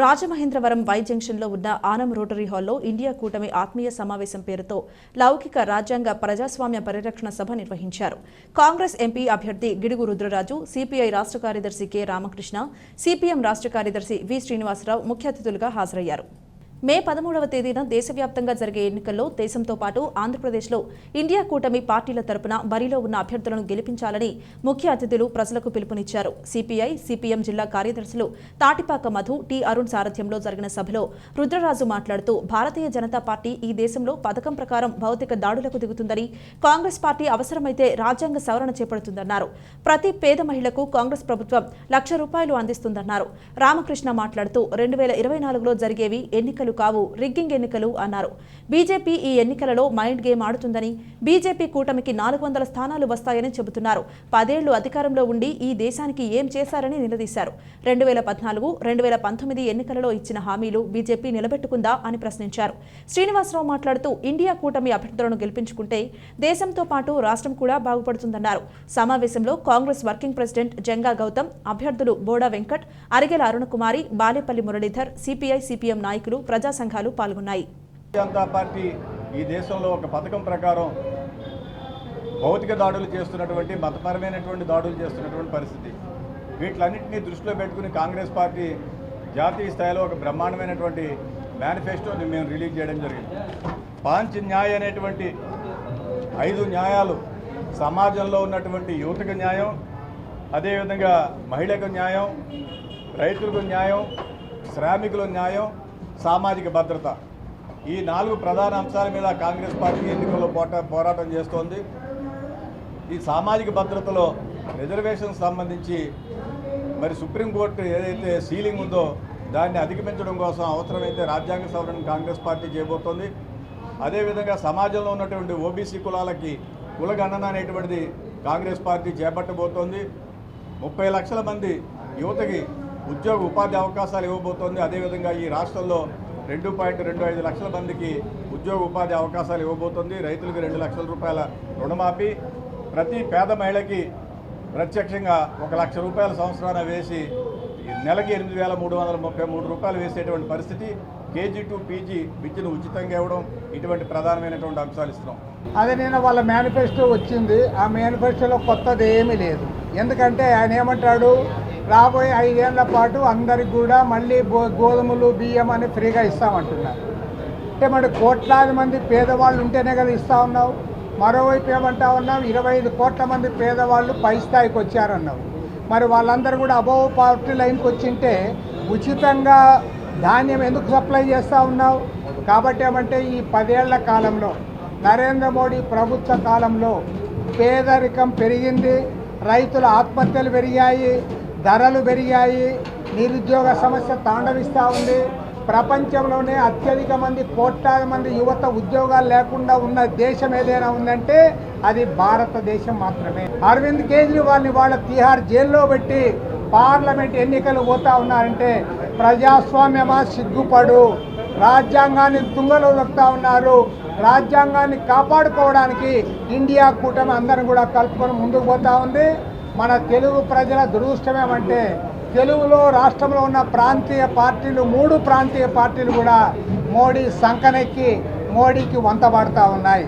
Rajamahendravaram why జంక్షన్లో ఉన్న Anam rotary హాల్లో ఇండియా కూటమి ఆత్మీయ సమావేశం పేరుతో లౌకిక రాజ్యాంగ ప్రజాస్వామ్య పరిరక్షణ సభ నిర్వహించారు. కాంగ్రెస్ ఎంపీ అభ్యర్థి గిడుగు రుద్రరాజు సిపిఐ రాష్ట్ర కార్యదర్శి కె రామకృష్ణ సిపిఎం రాష్ట్ర కార్యదర్శి వి శ్రీనివాసరావు ముఖ్య అతిథులుగా హాజరయ్యారు. మే పదమూడవ తేదీన దేశవ్యాప్తంగా జరిగే ఎన్నికల్లో దేశంతో పాటు ఆంధ్రప్రదేశ్లో ఇండియా కూటమి పార్టీల తరపున బరిలో ఉన్న అభ్యర్థులను గెలిపించాలని ముఖ్య అతిథులు ప్రజలకు పిలుపునిచ్చారు. సిపిఐ సిపిఎం జిల్లా కార్యదర్శులు తాటిపాక మధు టి అరుణ్ సారథ్యంలో జరిగిన సభలో రుద్రరాజు మాట్లాడుతూ భారతీయ జనతా పార్టీ ఈ దేశంలో పథకం ప్రకారం భౌతిక దాడులకు దిగుతుందని కాంగ్రెస్ పార్టీ అవసరమైతే రాజ్యాంగ సవరణ చేపడుతుందన్నారు. ప్రతి పేద మహిళకు కాంగ్రెస్ ప్రభుత్వం లక్ష రూపాయలు అందిస్తుందన్నారు. రామకృష్ణ మాట్లాడుతూ రెండు వేల ఇరవై నాలుగులో జరిగేవి ఎన్నికలు కావు. రిగ్గింగ్ ఎన్నికలు అన్నారు. బీజేపీ ఈ ఎన్నికలలో మైండ్ గేమ్ ఆడుతుందని బీజేపీ కూటమికి నాలుగు వందల స్థానాలు వస్తాయని చెబుతున్నారు. పదేళ్ళు అధికారంలో ఉండి ఈ దేశానికి ఏం చేశారని నిలదీశారు. రెండు వేల పద్నాలుగు రెండు వేల పంతొమ్మిది ఎన్నికలలో ఇచ్చిన హామీలు బీజేపీ నిలబెట్టుకుందా అని ప్రశ్నించారు. శ్రీనివాసరావు మాట్లాడుతూ ఇండియా కూటమి అభ్యర్థులను గెలిపించుకుంటే దేశంతో పాటు రాష్ట్రం కూడా బాగుపడుతుందన్నారు. సమావేశంలో Congress working president Janga Gautam అభ్యర్థులు బోడా వెంకట్ అరిగెల అరుణకుమారి బాలేపల్లి మురళీధర్ సిపిఐ సిపిఎం నాయకులు ప్రజా సంఘాలు పాల్గొన్నాయి. జనతా పార్టీ ఈ దేశంలో ఒక పథకం ప్రకారం భౌతిక దాడులు చేస్తున్నటువంటి మతపరమైనటువంటి దాడులు చేస్తున్నటువంటి పరిస్థితి. వీటిలన్నింటినీ దృష్టిలో పెట్టుకుని కాంగ్రెస్ పార్టీ జాతీయ స్థాయిలో ఒక బ్రహ్మాండమైనటువంటి మేనిఫెస్టోని మేము రిలీజ్ చేయడం జరిగింది. పాంచ్ న్యాయ అనేటువంటి ఐదు న్యాయాలు సమాజంలో ఉన్నటువంటి యువతకు న్యాయం అదేవిధంగా మహిళకు న్యాయం రైతులకు న్యాయం శ్రామికుల న్యాయం సామాజిక భద్రత. ఈ నాలుగు ప్రధాన అంశాల మీద కాంగ్రెస్ పార్టీ ఎన్నికల్లో పోట పోరాటం చేస్తోంది. ఈ సామాజిక భద్రతలో రిజర్వేషన్ సంబంధించి మరి సుప్రీంకోర్టు ఏదైతే సీలింగ్ ఉందో దాన్ని అధిగమించడం కోసం అవసరమైతే రాజ్యాంగ సవరణ కాంగ్రెస్ పార్టీ చేయబోతోంది. అదేవిధంగా సమాజంలో ఉన్నటువంటి ఓబీసీ కులాలకి కులగణన అనేటువంటిది కాంగ్రెస్ పార్టీ చేపట్టబోతోంది. ముప్పై లక్షల మంది యువతకి ఉద్యోగ ఉపాధి అవకాశాలు ఇవ్వబోతోంది. అదేవిధంగా ఈ రాష్ట్రంలో రెండు పాయింట్ రెండు ఐదు లక్షల మందికి ఉద్యోగ ఉపాధి అవకాశాలు ఇవ్వబోతోంది. రైతులకు రెండు లక్షల రూపాయల రుణమాఫీ. ప్రతి పేద మహిళకి ప్రత్యక్షంగా ఒక లక్ష రూపాయల సంవత్సరాన వేసి నెలకి ఎనిమిది వేల మూడు వందల ముప్పై మూడు రూపాయలు వేసేటువంటి పరిస్థితి. కేజీ టు పీజీ విద్యను ఉచితంగా ఇవ్వడం ఇటువంటి ప్రధానమైనటువంటి అంశాలు ఇస్తున్నాం. అదే నేను వాళ్ళ మేనిఫెస్టో వచ్చింది. ఆ మేనిఫెస్టోలో కొత్తది ఏమీ లేదు. ఎందుకంటే ఆయన ఏమంటాడు? రాబోయే ఐదేళ్ళ పాటు అందరికి కూడా మళ్ళీ గోధుమలు బియ్యం అని ఫ్రీగా ఇస్తామంటున్నారు. అంటే మరి కోట్లాది మంది పేదవాళ్ళు ఉంటేనే కదా ఇస్తా ఉన్నావు. మరోవైపు ఏమంటా ఉన్నావు? ఇరవై ఐదు కోట్ల మంది పేదవాళ్ళు పై స్థాయికి వచ్చారన్నావు. మరి వాళ్ళందరూ కూడా అబోవ్ పావర్టీ లైన్కి వచ్చింటే ఉచితంగా ధాన్యం ఎందుకు సప్లై చేస్తూ ఉన్నావు? కాబట్టి ఏమంటే ఈ పదేళ్ళ కాలంలో నరేంద్ర మోడీ ప్రభుత్వ కాలంలో పేదరికం పెరిగింది. రైతుల ఆత్మహత్యలు పెరిగాయి. ధరలు పెరిగాయి నిరుద్యోగ సమస్య తాండవిస్తూ ఉంది. ప్రపంచంలోనే అత్యధిక మంది కోట్లాది మంది యువత ఉద్యోగాలు లేకుండా ఉన్న దేశం ఏదైనా ఉందంటే అది భారతదేశం మాత్రమే. అరవింద్ కేజ్రీవాల్ని వాళ్ళ తిహార్ జైల్లో పెట్టి పార్లమెంట్ ఎన్నికలు పోతా ఉన్నారంటే ప్రజాస్వామ్యమా సిగ్గుపడు. రాజ్యాంగాన్ని తుంగలో దొక్కుతా ఉన్నారు. రాజ్యాంగాన్ని కాపాడుకోవడానికి ఇండియా కూటమి అందరం కూడా కలుపుకొని ముందుకు పోతా ఉంది. మన తెలుగు ప్రజల దురదృష్టమేమంటే తెలుగులో రాష్ట్రంలో ఉన్న ప్రాంతీయ పార్టీలు మూడు ప్రాంతీయ పార్టీలు కూడా మోడీ సంకనెక్కి మోడీకి వంతబడతా ఉన్నాయి.